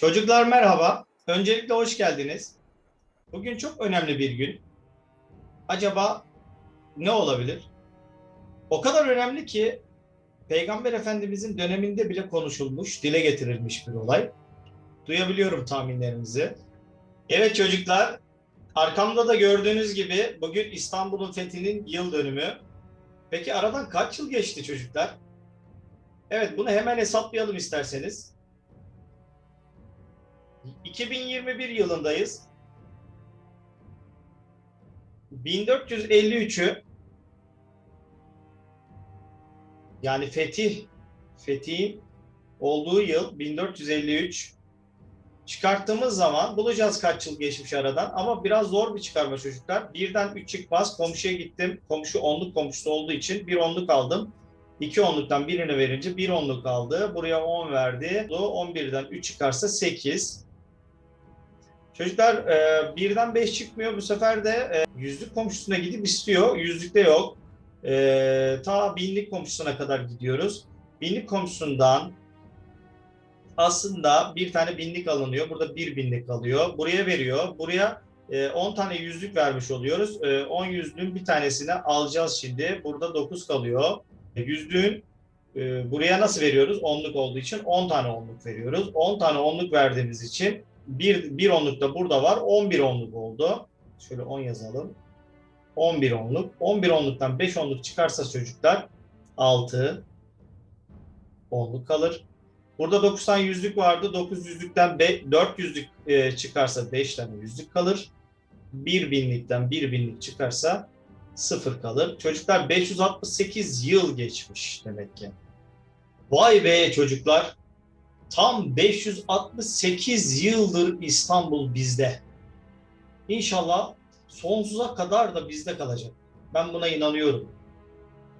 Çocuklar merhaba. Öncelikle hoş geldiniz. Bugün çok önemli bir gün. Acaba ne olabilir? O kadar önemli ki Peygamber Efendimizin döneminde bile konuşulmuş, dile getirilmiş bir olay. Duyabiliyorum tahminlerinizi. Evet çocuklar, arkamda da gördüğünüz gibi bugün İstanbul'un fethinin yıl dönümü. Peki aradan kaç yıl geçti çocuklar? Evet bunu hemen hesaplayalım isterseniz. 2021 yılındayız. 1453'ü yani fetih fetihin olduğu yıl 1453 çıkarttığımız zaman bulacağız kaç yıl geçmiş aradan ama biraz zor bir çıkarma çocuklar. Birden 3 çıkmaz. Komşuya gittim. Komşu onluk komşusu olduğu için bir onluk aldım. 2 onluktan birini verince 1 onluk aldı. Buraya 10 verdi. 11'den 3 çıkarsa 8. Çocuklar e, birden 5 çıkmıyor. Bu sefer de e, yüzlük komşusuna gidip istiyor. Yüzlükte yok. E, ta binlik komşusuna kadar gidiyoruz. Binlik komşusundan aslında bir tane binlik alınıyor. Burada bir binlik kalıyor. Buraya veriyor. Buraya e, 10 tane yüzlük vermiş oluyoruz. E, 10 yüzlüğün bir tanesini alacağız şimdi. Burada 9 kalıyor. E, yüzlüğün e, buraya nasıl veriyoruz? Onluk olduğu için 10 tane onluk veriyoruz. 10 tane onluk verdiğimiz için bir, bir onluk da burada var. 11 onluk oldu. Şöyle 10 yazalım. 11 onluk. 11 onluktan 5 onluk çıkarsa çocuklar 6 onluk kalır. Burada 9 tane yüzlük vardı. 9 yüzlükten 4 yüzlük e, çıkarsa 5 tane yüzlük kalır. 1 binlikten 1 binlik çıkarsa 0 kalır. Çocuklar 568 yıl geçmiş demek ki. Vay be çocuklar. Tam 568 yıldır İstanbul bizde. İnşallah sonsuza kadar da bizde kalacak. Ben buna inanıyorum.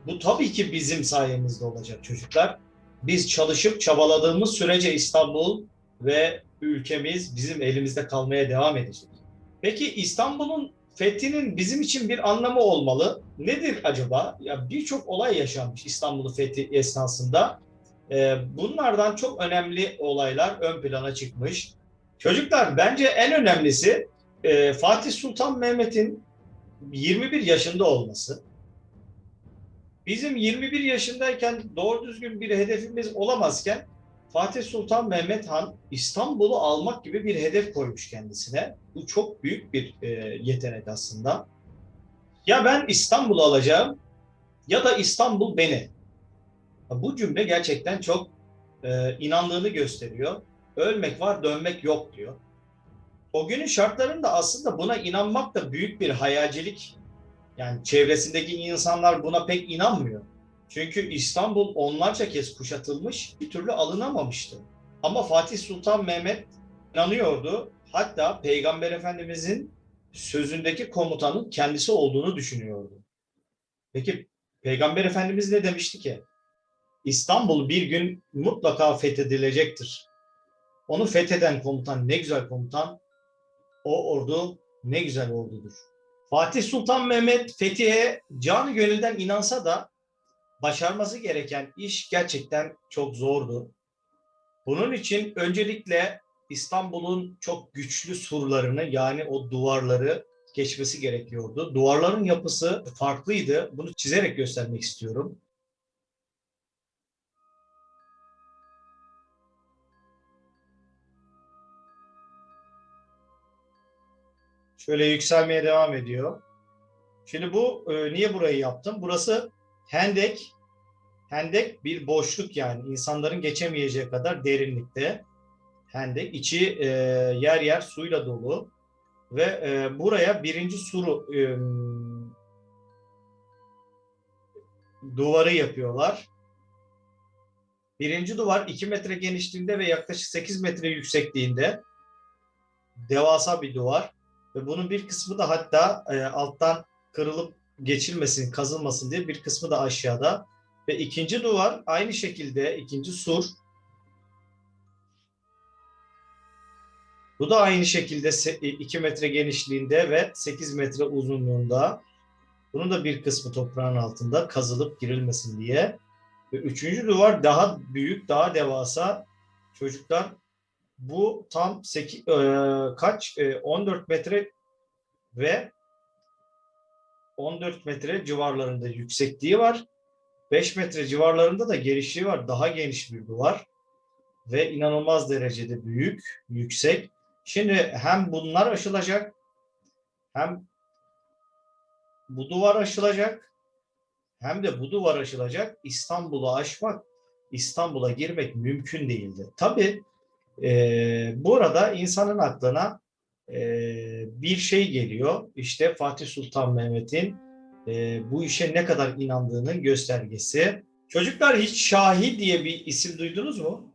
Bu tabii ki bizim sayemizde olacak çocuklar. Biz çalışıp çabaladığımız sürece İstanbul ve ülkemiz bizim elimizde kalmaya devam edecek. Peki İstanbul'un fethinin bizim için bir anlamı olmalı. Nedir acaba? Ya birçok olay yaşanmış İstanbul'un fethi esnasında. Ee, bunlardan çok önemli olaylar ön plana çıkmış. Çocuklar bence en önemlisi e, Fatih Sultan Mehmet'in 21 yaşında olması. Bizim 21 yaşındayken doğru düzgün bir hedefimiz olamazken Fatih Sultan Mehmet Han İstanbul'u almak gibi bir hedef koymuş kendisine. Bu çok büyük bir e, yetenek aslında. Ya ben İstanbul'u alacağım ya da İstanbul beni. Bu cümle gerçekten çok e, inandığını gösteriyor. Ölmek var, dönmek yok diyor. O günün şartlarında aslında buna inanmak da büyük bir hayalcilik. Yani çevresindeki insanlar buna pek inanmıyor. Çünkü İstanbul onlarca kez kuşatılmış, bir türlü alınamamıştı. Ama Fatih Sultan Mehmet inanıyordu. Hatta Peygamber Efendimizin sözündeki komutanın kendisi olduğunu düşünüyordu. Peki Peygamber Efendimiz ne demişti ki? İstanbul bir gün mutlaka fethedilecektir. Onu fetheden komutan ne güzel komutan, o ordu ne güzel ordudur. Fatih Sultan Mehmet fethiye canı gönülden inansa da başarması gereken iş gerçekten çok zordu. Bunun için öncelikle İstanbul'un çok güçlü surlarını yani o duvarları geçmesi gerekiyordu. Duvarların yapısı farklıydı. Bunu çizerek göstermek istiyorum. Şöyle yükselmeye devam ediyor. Şimdi bu e, niye burayı yaptım? Burası hendek. Hendek bir boşluk yani insanların geçemeyeceği kadar derinlikte. Hendek içi e, yer yer suyla dolu ve e, buraya birinci suru e, duvarı yapıyorlar. Birinci duvar 2 metre genişliğinde ve yaklaşık 8 metre yüksekliğinde. Devasa bir duvar. Ve bunun bir kısmı da hatta e, alttan kırılıp geçilmesin, kazılmasın diye bir kısmı da aşağıda. Ve ikinci duvar aynı şekilde ikinci sur. Bu da aynı şekilde 2 metre genişliğinde ve 8 metre uzunluğunda. Bunun da bir kısmı toprağın altında kazılıp girilmesin diye. Ve üçüncü duvar daha büyük, daha devasa. Çocuklar Bu tam 8, kaç? E, 14 metre ve 14 metre civarlarında yüksekliği var. 5 metre civarlarında da genişliği var. Daha geniş bir duvar ve inanılmaz derecede büyük, yüksek. Şimdi hem bunlar aşılacak hem bu duvar aşılacak hem de bu duvar aşılacak. İstanbul'u aşmak, İstanbul'a girmek mümkün değildi. Tabii e, burada insanın aklına e, bir şey geliyor. İşte Fatih Sultan Mehmet'in e, bu işe ne kadar inandığının göstergesi. Çocuklar hiç Şahi diye bir isim duydunuz mu?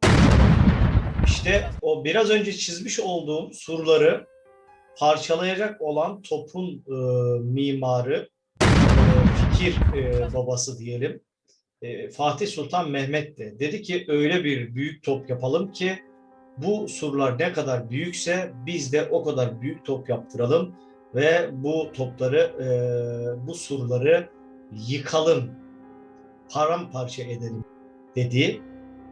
İşte o biraz önce çizmiş olduğum surları parçalayacak olan topun e, mimarı, e, fikir e, babası diyelim. E, Fatih Sultan Mehmet de dedi ki öyle bir büyük top yapalım ki bu surlar ne kadar büyükse biz de o kadar büyük top yaptıralım ve bu topları, e, bu surları yıkalım, paramparça edelim dedi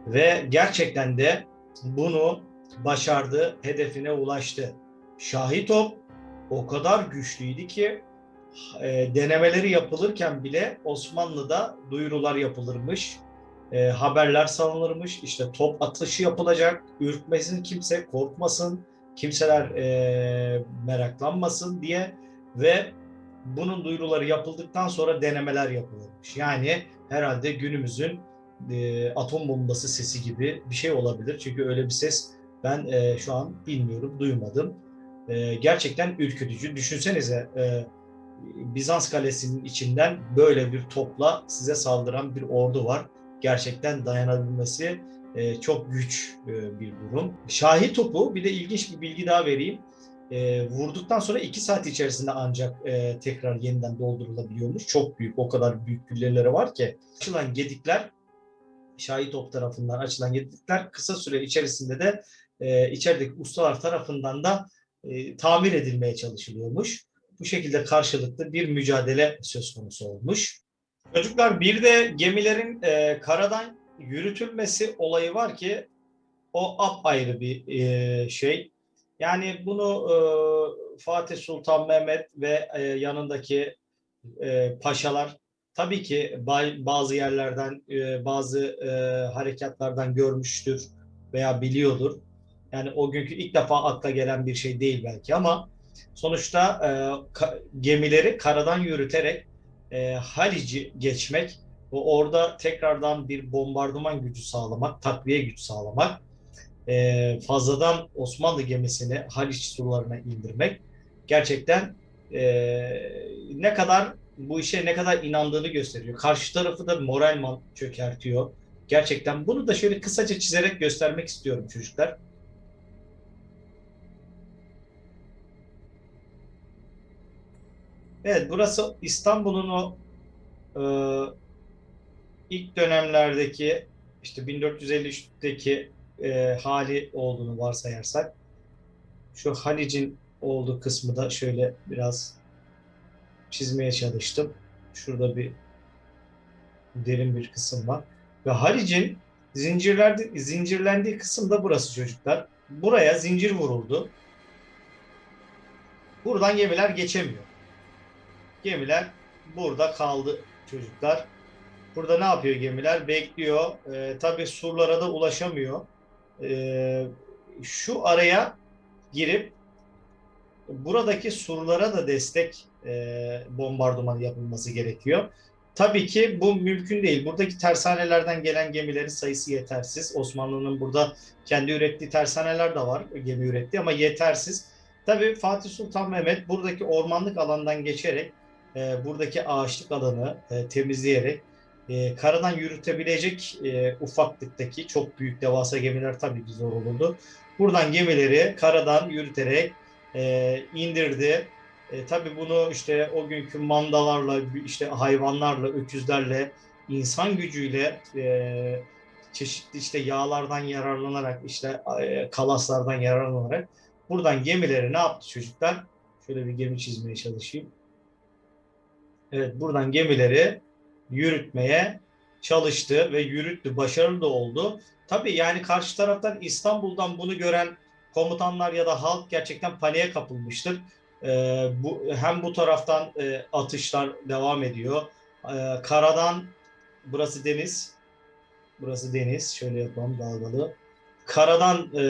ve gerçekten de bunu başardı, hedefine ulaştı. Şahi top o kadar güçlüydü ki e, denemeleri yapılırken bile Osmanlı'da duyurular yapılırmış, e, haberler salınırmış, işte top atışı yapılacak, ürkmesin kimse, korkmasın, kimseler e, meraklanmasın diye ve bunun duyuruları yapıldıktan sonra denemeler yapılırmış. Yani herhalde günümüzün e, atom bombası sesi gibi bir şey olabilir. Çünkü öyle bir ses ben e, şu an bilmiyorum, duymadım. E, gerçekten ürkütücü. Düşünsenize e, Bizans kalesinin içinden böyle bir topla size saldıran bir ordu var. Gerçekten dayanabilmesi e, çok güç e, bir durum. Şahi topu bir de ilginç bir bilgi daha vereyim. E, vurduktan sonra iki saat içerisinde ancak tekrar yeniden doldurulabiliyormuş. Çok büyük, o kadar büyük gülleleri var ki. Açılan gedikler Şahi top tarafından açılan gedikler kısa süre içerisinde de e, içerideki ustalar tarafından da tamir edilmeye çalışılıyormuş. Bu şekilde karşılıklı bir mücadele söz konusu olmuş. Çocuklar bir de gemilerin e, karadan yürütülmesi olayı var ki o apayrı bir e, şey. Yani bunu e, Fatih Sultan Mehmet ve e, yanındaki e, paşalar tabii ki bazı yerlerden, e, bazı e, harekatlardan görmüştür veya biliyordur. Yani o günkü ilk defa akla gelen bir şey değil belki ama sonuçta e, ka, gemileri karadan yürüterek e, Halic'i geçmek ve orada tekrardan bir bombardıman gücü sağlamak, takviye gücü sağlamak, e, fazladan Osmanlı gemisini Haliç surlarına indirmek gerçekten e, ne kadar bu işe ne kadar inandığını gösteriyor. Karşı tarafı da moralman çökertiyor. Gerçekten bunu da şöyle kısaca çizerek göstermek istiyorum çocuklar. Evet, burası İstanbul'un o e, ilk dönemlerdeki işte 1453'teki e, hali olduğunu varsayarsak şu Halic'in olduğu kısmı da şöyle biraz çizmeye çalıştım. Şurada bir derin bir kısım var. Ve Halic'in zincirlendi, zincirlendiği kısım da burası çocuklar. Buraya zincir vuruldu. Buradan gemiler geçemiyor. Gemiler burada kaldı çocuklar. Burada ne yapıyor gemiler? Bekliyor. E, tabii surlara da ulaşamıyor. E, şu araya girip buradaki surlara da destek e, bombardıman yapılması gerekiyor. Tabii ki bu mümkün değil. Buradaki tersanelerden gelen gemilerin sayısı yetersiz. Osmanlı'nın burada kendi ürettiği tersaneler de var, gemi üretti ama yetersiz. Tabii Fatih Sultan Mehmet buradaki ormanlık alandan geçerek, e, buradaki ağaçlık alanı e, temizleyerek, e, karadan yürütebilecek e, ufaklıktaki çok büyük devasa gemiler tabii ki zor olurdu. Buradan gemileri karadan yürüterek e, indirdi. E, tabii bunu işte o günkü mandalarla, işte hayvanlarla, öküzlerle, insan gücüyle e, çeşitli işte yağlardan yararlanarak, işte e, kalaslardan yararlanarak buradan gemileri ne yaptı çocuklar? Şöyle bir gemi çizmeye çalışayım. Evet, buradan gemileri yürütmeye çalıştı ve yürüttü. Başarılı da oldu. Tabii yani karşı taraftan İstanbul'dan bunu gören komutanlar ya da halk gerçekten paniğe kapılmıştır. E, bu hem bu taraftan e, atışlar devam ediyor. E, karadan burası deniz. Burası deniz. Şöyle yapalım dalgalı. Karadan e,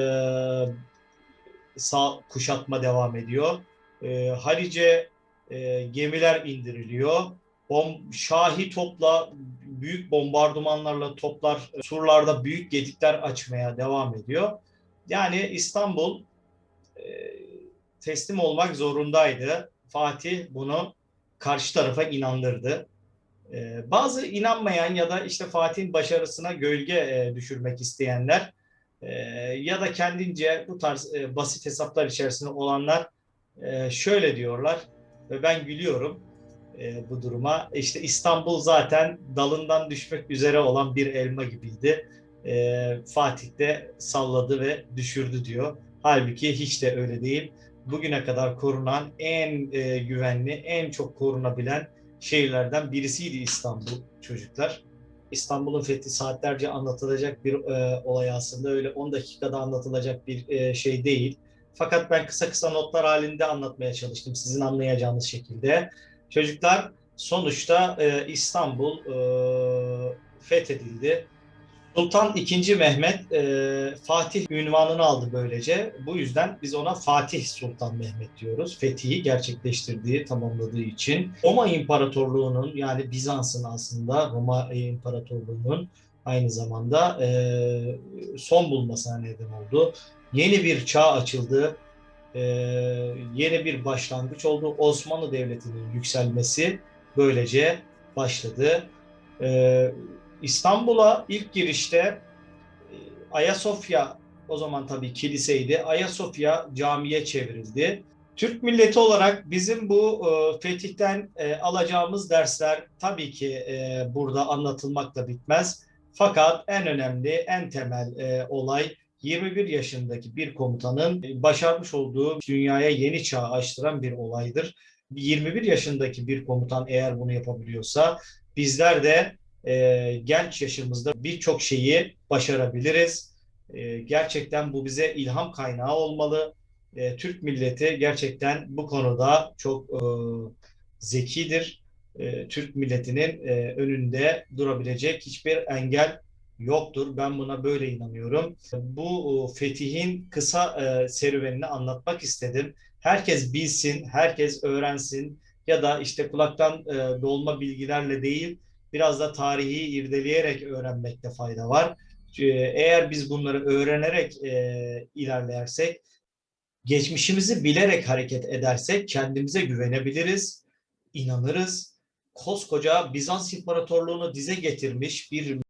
sağ kuşatma devam ediyor. E, Halice e, gemiler indiriliyor. Bom, şahi topla büyük bombardımanlarla toplar surlarda büyük gedikler açmaya devam ediyor. Yani İstanbul e, teslim olmak zorundaydı. Fatih bunu karşı tarafa inandırdı. E, bazı inanmayan ya da işte Fatih'in başarısına gölge e, düşürmek isteyenler e, ya da kendince bu tarz e, basit hesaplar içerisinde olanlar e, şöyle diyorlar ve ben gülüyorum e, bu duruma. İşte İstanbul zaten dalından düşmek üzere olan bir elma gibiydi. E, Fatih de salladı ve düşürdü diyor. Halbuki hiç de öyle değil. Bugüne kadar korunan en e, güvenli, en çok korunabilen şehirlerden birisiydi İstanbul çocuklar. İstanbul'un fethi saatlerce anlatılacak bir e, olay aslında öyle 10 dakikada anlatılacak bir e, şey değil. Fakat ben kısa kısa notlar halinde anlatmaya çalıştım sizin anlayacağınız şekilde. Çocuklar sonuçta e, İstanbul e, fethedildi. Sultan II. Mehmet e, Fatih ünvanını aldı böylece. Bu yüzden biz ona Fatih Sultan Mehmet diyoruz. Fethiyi gerçekleştirdiği, tamamladığı için. Roma İmparatorluğu'nun yani Bizans'ın aslında Roma İmparatorluğu'nun aynı zamanda e, son bulmasına neden oldu. Yeni bir çağ açıldı. E, yeni bir başlangıç oldu. Osmanlı Devleti'nin yükselmesi böylece başladı. E, İstanbul'a ilk girişte e, Ayasofya o zaman tabii kiliseydi. Ayasofya camiye çevrildi. Türk milleti olarak bizim bu e, fetihten e, alacağımız dersler tabii ki e, burada anlatılmakla bitmez. Fakat en önemli, en temel e, olay 21 yaşındaki bir komutanın e, başarmış olduğu dünyaya yeni çağ açtıran bir olaydır. 21 yaşındaki bir komutan eğer bunu yapabiliyorsa bizler de e, genç yaşımızda birçok şeyi başarabiliriz. E, gerçekten bu bize ilham kaynağı olmalı. E, Türk milleti gerçekten bu konuda çok e, zekidir. E, Türk milletinin e, önünde durabilecek hiçbir engel yoktur. Ben buna böyle inanıyorum. Bu fetihin kısa e, serüvenini anlatmak istedim. Herkes bilsin, herkes öğrensin ya da işte kulaktan dolma bilgilerle değil, biraz da tarihi irdeleyerek öğrenmekte fayda var. Eğer biz bunları öğrenerek e, ilerlersek, geçmişimizi bilerek hareket edersek kendimize güvenebiliriz, inanırız. Koskoca Bizans İmparatorluğu'nu dize getirmiş bir